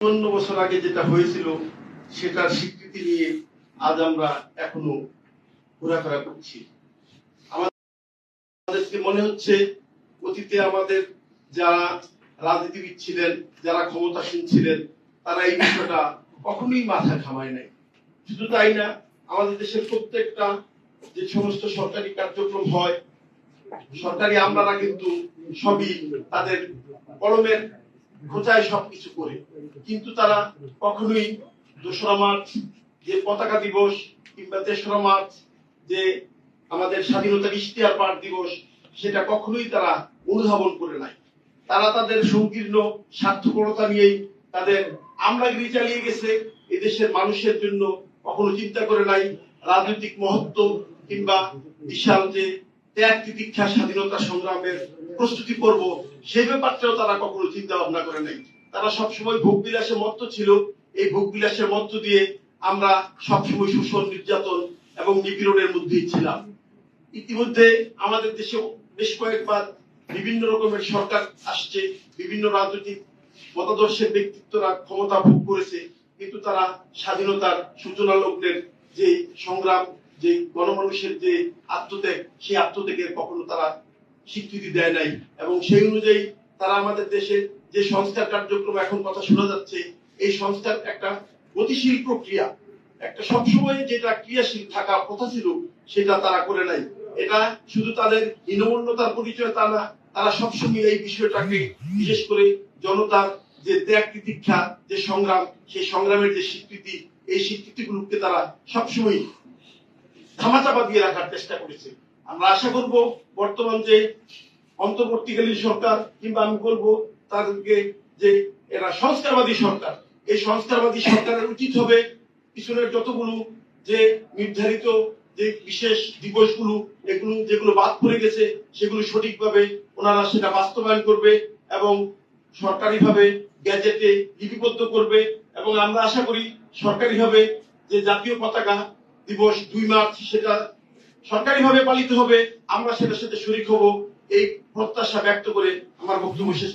চুয়ান্ন বছর আগে যেটা হয়েছিল, সেটার স্বীকৃতি নিয়ে আজ আমরা এখনও ঘোরাফেরা করছি। আমাদেরকে মনে হচ্ছে অতীতে আমাদের যারা রাজনীতিবিদ ছিলেন, যারা ক্ষমতাসীন ছিলেন, তারা এই বিষয়টা কখনোই মাথা ঘামায় নাই। শুধু তাই না, আমাদের দেশের প্রত্যেকটা যে সমস্ত সরকারি কার্যক্রম হয়, সরকারি আমলারা কিন্তু সবই তাদের কলমের খোঁচায় সবকিছু করে। কিন্তু তারা কখনোই দোসরা মার্চ, যে পতাকা দিবস, কিংবা তেসরা মার্চ, যে আমাদের স্বাধীনতার ইশতেহার পাঠ দিবস, সেটা কখনোই তারা অনুধাবন করে নাই। তারা তাদের সংকীর্ণ স্বার্থপরতা নিয়েই তাদের আমলাগিরি চালিয়ে গেছে। এদেশের মানুষের জন্য কখনো চিন্তা করে নাই রাজনৈতিক মহত্ব কিংবা বিশাল যে ত্যাগ, তিতিক্ষা, স্বাধীনতা সংগ্রামের প্রস্তুতি পর্ব সেই ব্যাপারটাও তারা কখনো চিন্তা ভাবনা করে নাই। তারা সবসময় ভোগ বিলাসে মত্ত ছিল। এই ভোগ বিলাসের মধ্য দিয়ে আমরা সবসময় শোষণ নির্যাতন এবং নিপীড়নের মধ্যেই ছিলাম। ইতিমধ্যে আমাদের দেশে বেশ কয়েকবার বিভিন্ন রকমের সরকার আসছে, বিভিন্ন রাজনৈতিক মতাদর্শের ব্যক্তিত্বরা ক্ষমতা ভোগ করেছে, কিন্তু তারা স্বাধীনতার সূচনা লগ্নের যে সংগ্রাম যে গণমানুষের যে আত্মত্যাগ, সেই আত্মত্যাগের কখনো তারা স্বীকৃতি দেয় নাই। এবং সেই অনুযায়ী তারা আমাদের দেশে যে সংস্কার কার্যক্রম এখন কথা শোনা যাচ্ছে, এই সংস্কার একটা গতিশীল প্রক্রিয়া। একটা সবসময় যেটা ক্রিয়াশীল থাকার কথা ছিল, সেটা তারা করে নাই। এটা শুধু তাদের হীনমন্যতার পরিচয় তা না, তারা সবসময় এই বিষয়টাকে বিশেষ করে জনতার যে ত্যাগ তিতিক্ষা, যে সংগ্রাম, সেই সংগ্রামের যে স্বীকৃতি, এই স্বীকৃতিগুলোকে তারা সবসময় ধামাচাপা দিয়ে রাখার চেষ্টা করেছে। আমরা আশা করব বর্তমান যে অন্তর্বর্তীকালীন সরকার কিংবা আমি বলব তাদেরকে যে এরা সংস্কারবাদী সরকার, এই সংস্কারবাদী সরকারের উচিত হবে পিছনের যতগুলো যে নির্ধারিত যে বিশেষ দিবসগুলো, এগুলো যেগুলো বাদ পড়ে গেছে, সেগুলো সঠিকভাবে ওনারা সেটা বাস্তবায়ন করবে এবং সরকারিভাবে গ্যাজেটে লিপিবদ্ধ করবে এবং আমরা আশা করি সরকারিভাবে যে জাতীয় পতাকা দিবস দুই মার্চ সেটা সরকারিভাবে পালিত হবে, আমরা সেটার সাথে শরিক হব এই প্রত্যাশা ব্যক্ত করে আমার বক্তব্য শেষ।